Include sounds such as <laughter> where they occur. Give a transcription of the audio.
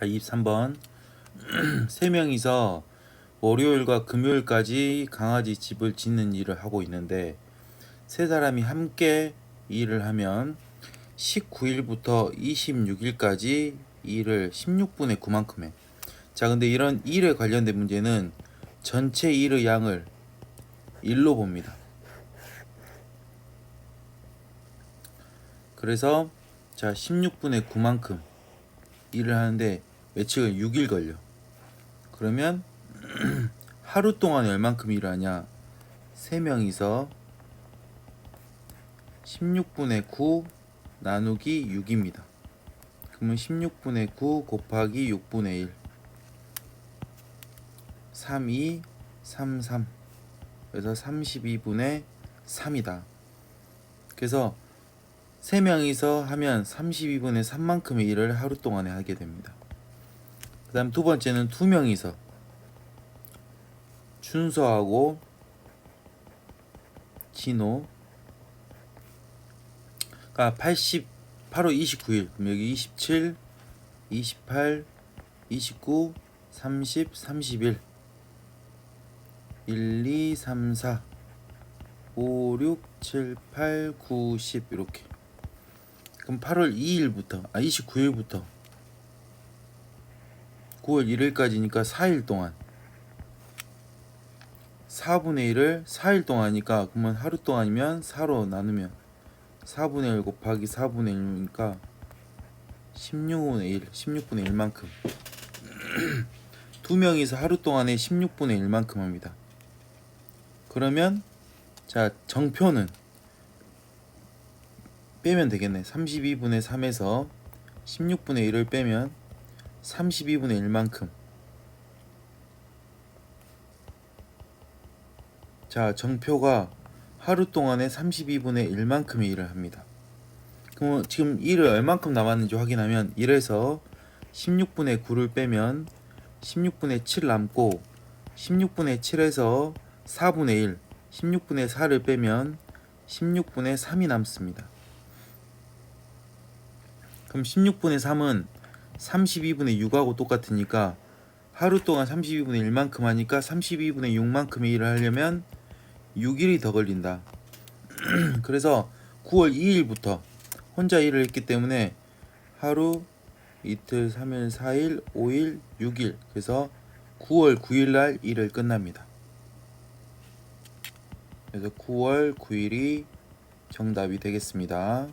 23번 <clears throat> 세 명이서 월요일과 금요일까지 강아지 집을 짓는 일을 하고 있는데 세 사람이 함께 일을 하면 19일부터 26일까지 일을 16분의 9만큼 해. 자, 근데 이런 일에 관련된 문제는 전체 일의 양을 일로 봅니다. 그래서 자 16분의 9만큼 일을 하는데 며칠 6일 걸려. 그러면 <clears throat> 하루 동안 얼만큼 일을 하냐? 세 명이서 16분의 9 나누기 6입니다. 그러면 16분의 9 곱하기 6분의 1 3, 2, 3, 3 그래서 32분의 3이다. 그래서 세 명이서 하면 32분의 3만큼의 일을 하루 동안에 하게 됩니다. 그 다음 두 번째는 두 명이서 준서하고 진호. 가 80, 8월 29일. 그럼 여기 27, 28, 29, 30, 31 1, 2, 3, 4 5, 6, 7, 8, 9, 10 이렇게 그럼 8월 2일부터 아 29일부터. 9월 1일까지니까 4일 동안. 4분의 1을 4일 동안이니까 그러면 하루 동안이면 4로 나누면 4분의 1 곱하기 4분의 1이니까 16분의 1 16분의 1만큼. 두 명이서 하루 동안에 16분의 1만큼 합니다. 그러면 자 정표는 빼면 되겠네. 32분의 3에서 16분의 1을 빼면 32분의 1만큼. 자 정표가 하루 동안에 32분의 1만큼의 일을 합니다. 그럼 지금 일을 얼만큼 남았는지 확인하면 1에서 16분의 9를 빼면 16분의 7 남고 16분의 7에서 4분의 1 16분의 4를 빼면 16분의 3이 남습니다 그럼 16분의 3은 32분의 6하고 똑같으니까 하루 동안 32분의 1만큼 하니까 32분의 6만큼의 일을 하려면 6일이 더 걸린다. <clears throat> 그래서 9월 2일부터 혼자 일을 했기 때문에 하루, 이틀, 3일, 4일, 5일, 6일. 그래서 9월 9일 날 일을 끝납니다. 그래서 9월 9일이 정답이 되겠습니다.